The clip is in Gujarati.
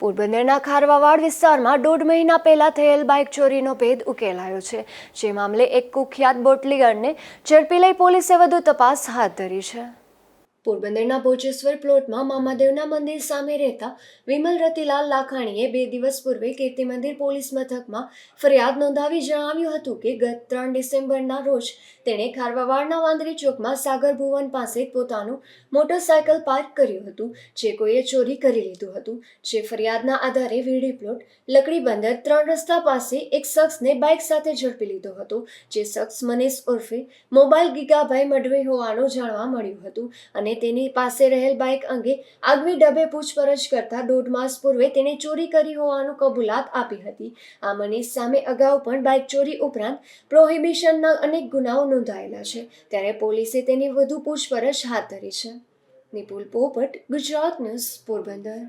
પોરબંદરના ખારવાવાડ વિસ્તારમાં દોઢ મહિના પહેલા થયેલ બાઇક ચોરીનો ભેદ ઉકેલાયો છે, જે મામલે એક કુખ્યાત બોટલીગરને ઝડપી લઈ પોલીસે વધુ તપાસ હાથ ધરી છે. પોરબંદરના ભોજેશ્વર પ્લોટમાં મામાદેવના મંદિર સામે રહેતા વિમલ રતિલાલ લાખાણીએ બે દિવસ પૂર્વે કીર્તિ મંદિર પોલીસ મથકમાં ફરિયાદ નોંધાવી જણાવ્યું હતું કે ગત ત્રણ ડિસેમ્બરના રોજ તેણે ખારવાવાડના વાંદરી ચોકમાં સાગર ભુવન પાસે પોતાનું મોટરસાયકલ પાર્ક કર્યું હતું, જે કોઈએ ચોરી કરી લીધું હતું, જે ફરિયાદના આધારે વીડી પ્લોટ લકડી બંદર ત્રણ રસ્તા પાસે એક શખ્સને બાઇક સાથે ઝડપી લીધો હતો, જે શખ્સ મનીષ ઉર્ફે મોબાઈલ ગીગાભાઈ મઢવી હોવાનું જાણવા મળ્યું હતું અને તેની પાસે રહેલ બાઇક અંગે આગવી ડબે પૂછપરછ કરતા દોઢ માસ પૂર્વે તેને ચોરી કરી હોવાનું કબૂલાત આપી હતી. આ મનીષ સામે અગાઉ પણ બાઇક ચોરી ઉપરાંત પ્રોહિબિશનના અનેક ગુનાઓ નોંધાયેલા છે. ત્યારે પોલીસે તેની વધુ પૂછપરછ હાથ ધરી છે. નિપુલ પોપટ, ગુજરાત ન્યૂઝ પોરબંદર.